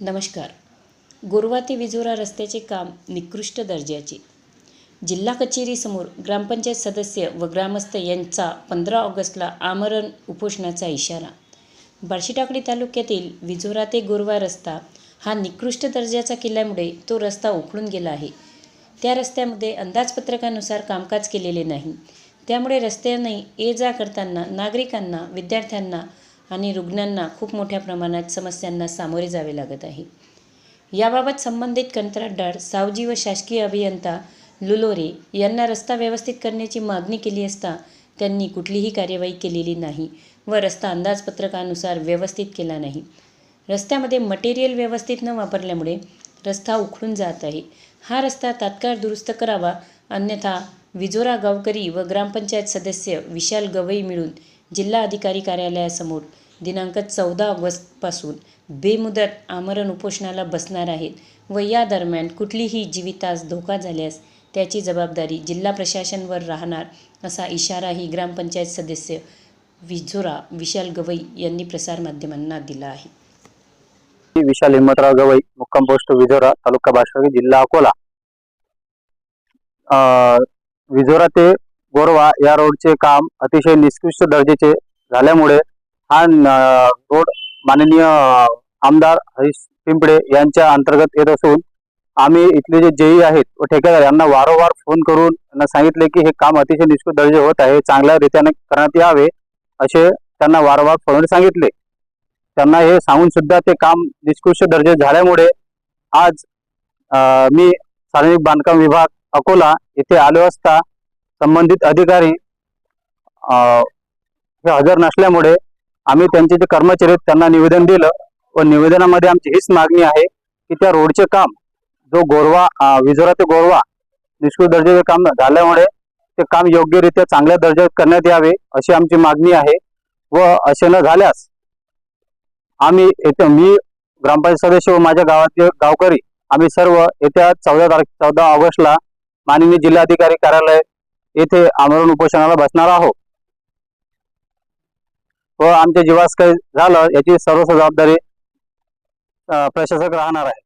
नमस्कार. गोरवा ते विजोरा रस्त्याचे काम निकृष्ट दर्जाचे. जिल्हा कचेरीसमोर ग्रामपंचायत सदस्य व ग्रामस्थ यांचा पंधरा ऑगस्टला आमरण उपोषणाचा इशारा. बार्शीटाकडी तालुक्यातील विजोरा ते गोरवा रस्ता हा निकृष्ट दर्जाचा केल्यामुळे तो रस्ता उखडून गेला आहे. त्या रस्त्यामध्ये अंदाजपत्रकानुसार कामकाज केलेले नाही. त्यामुळे रस्त्याने ये जा करताना नागरिकांना विद्यार्थ्यांना आणि रुग्णांना खूप मोठ्या प्रमाणात समस्यांना सामोरे जावे लागत आहे. याबाबत संबंधित कंत्राटदार सावजी व शासकीय अभियंता लुलोरे यांना रस्ता व्यवस्थित करण्याची मागणी केली असता त्यांनी कुठलीही कार्यवाही केलेली नाही व रस्ता अंदाजपत्रकानुसार व्यवस्थित केला नाही. रस्त्यामध्ये मटेरियल व्यवस्थित न वापरल्यामुळे रस्ता उखडून जात आहे. हा रस्ता तात्काळ दुरुस्त करावा अन्यथा विजोरा गावकरी व ग्रामपंचायत सदस्य विशाल गवई मिळून जिल्हा अधिकारी कार्यालयासमोर दिनांक चौदा ऑगस्टपासून बेमुदत आमरण उपोषणाला बसणार आहेत व या दरम्यान कुठलीही जीवितास धोका झाल्यास त्याची जबाबदारी जिल्हा प्रशासनवर राहणार असा इशाराही ग्रामपंचायत सदस्य विझोरा विशाल गवई यांनी प्रसारमाध्यमांना दिला आहे. विशाल हिम्मतराव गवई मुक्काम पोस्ट विझोरा तालुका बाशवाडी जिल्हा अकोला. विझोरा ते गोरवा या रोडचे काम अतिशय निकृष्ट दर्जाचे झाल्यामुळे हा रोड माननीय आमदार हरीश पिंपळे यांच्या अंतर्गत येत असून आम्ही इथले जे जेई आहेत व ठेकेदार यांना वारंवार फोन करून त्यांना सांगितले की हे काम अतिशय निष्कृत दर्जे होत आहे चांगल्या रीतीने करण्यात यावे असे त्यांना वारंवार फोनवर सांगितले. त्यांना हे सांगून सुद्धा ते काम निष्कृष्ट दर्जे झाल्यामुळे आज आ, मी सार्वजनिक बांधकाम विभाग अकोला येथे आलो असता संबंधित अधिकारी हे हजर नसल्यामुळे आम्ही त्यांचे जे कर्मचारी त्यांना निवेदन दिलं. व निवेदनामध्ये आमची हीच मागणी आहे की त्या रोडचे काम जो गोरवा विजोरा ते गोरवा निष्कृत दर्जाचे काम झाल्यामुळे ते काम योग्यरित्या चांगल्या दर्जात करण्यात यावे अशी आमची मागणी आहे. व असे न झाल्यास आम्ही येथे मी ग्रामपंचायत सदस्य व माझ्या गावातले गावकरी आम्ही सर्व येत्या चौदा तारीख चौदा ऑगस्टला माननीय जिल्हाधिकारी कार्यालय येथे आमरण उपोषणाला बसणार आहोत. व आमच्या जीवास काही झालं याची सर्व जबाबदारी प्रशासक राहणार आहे.